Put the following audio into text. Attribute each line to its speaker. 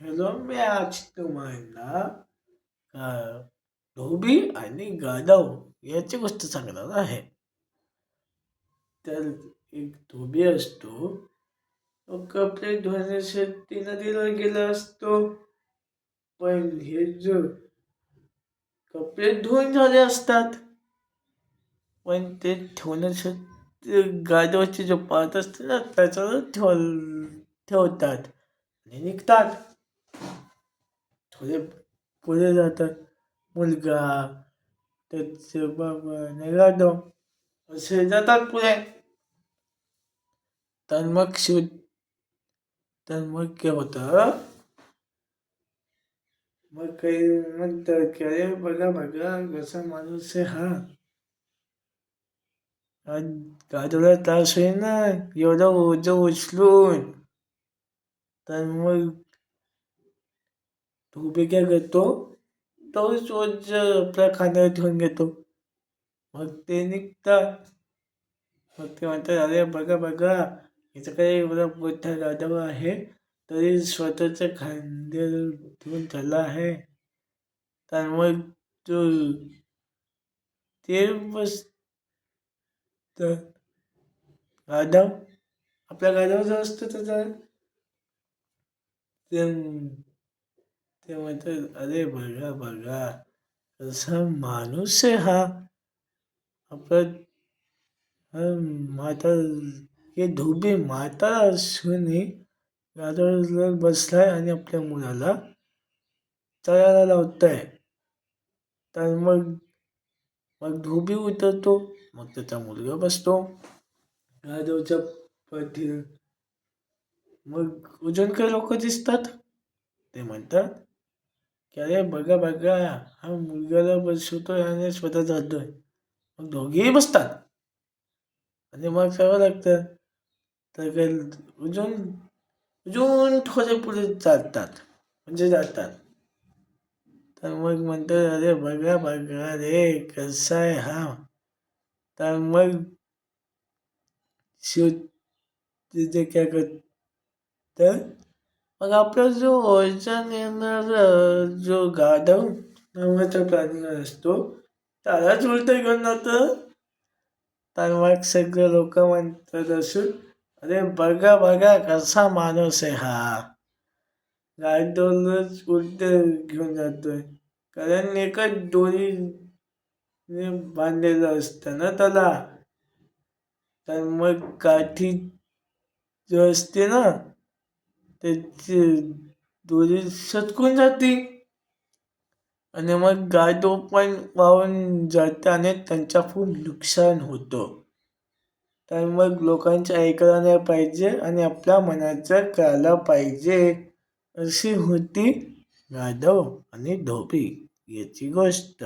Speaker 1: Hello मी आज तुम्हाला धोबी आणि गाढव याची गोष्ट सांगणार आहे तर एक धोबी असतो तो कपडे धुण्यासाठी नदीला गेला असतो पण हे जो कपडे धुवून झाले असतात पण ते ठेवण्यासाठी गाढवाचे जो पात असते ना त्याच्यावर ठेव ठेवतात आणि निघतात थोडे पुढे जातात. मुलगा त्याचे बाबा आणि असे जातात पुढे. तर मग शिव तर मग काय होतं. मग काही म्हणतात की अरे बघा बघा कसा माणूस आहे हा. आज त्रास होईल ना एवढं ओझं उचलून तर मग तो घेतो. करतो तोच रोज आपल्या खांद्यावर ठेवून घेतो. मग ते निघतात. मग ते म्हणतात अरे बघा बघा इथं काही एवढा मोठा गाढव आहे तरी स्वतःच्या खांद्यावर ठेवून चालला आहे. तर मग तो ते बस तर आपल्या गाढवाचं असतं त्याचा ते म्हणतात अरे बघा बघा. कसा माणूस आहे हा. आपला माता हे धोबी माता असूनही बसला बसलाय आणि आपल्या मुलाला चढायला लावताय. तर मग मग धोबी उतरतो मग त्याचा मुलगा बसतो. गाढवच्या पाठी मग उजनकर लोक दिसतात. ते म्हणतात की अरे बघा बघा हा मुलग्याला बसवतोय आणि स्वतः जातोय मग दोघेही बसतात. आणि मग करावं लागतं. तर काय अजून अजून थोडे पुढे चालतात म्हणजे जातात. तर मग म्हणतात अरे बघा बघा रे कसा आहे हा? तर मग शिव तिथे काय करत तर मग आपला जो ओळचा येणार जो गाढव नावाचा प्राणी असतो त्यालाच उलट घेऊन जातं. तर मग सगळे लोक म्हणतात असून अरे बघा बघा कसा माणूस आहे हा. गाढवलाच उलट घेऊन जातोय. कारण एकच दोरीने बांधलेलं असतं ना त्याला. तर मग काठी जो असते ना त्याची दोरी सटकून जाते. आणि मग गाढव पण वाहून जाते आणि त्यांचा खूप नुकसान होतं. तर मग लोकांचं ऐकलं नाही पाहिजे आणि आपल्या मनाचं कळलं पाहिजे अशी होती यादव आणि धोबी याची गोष्ट.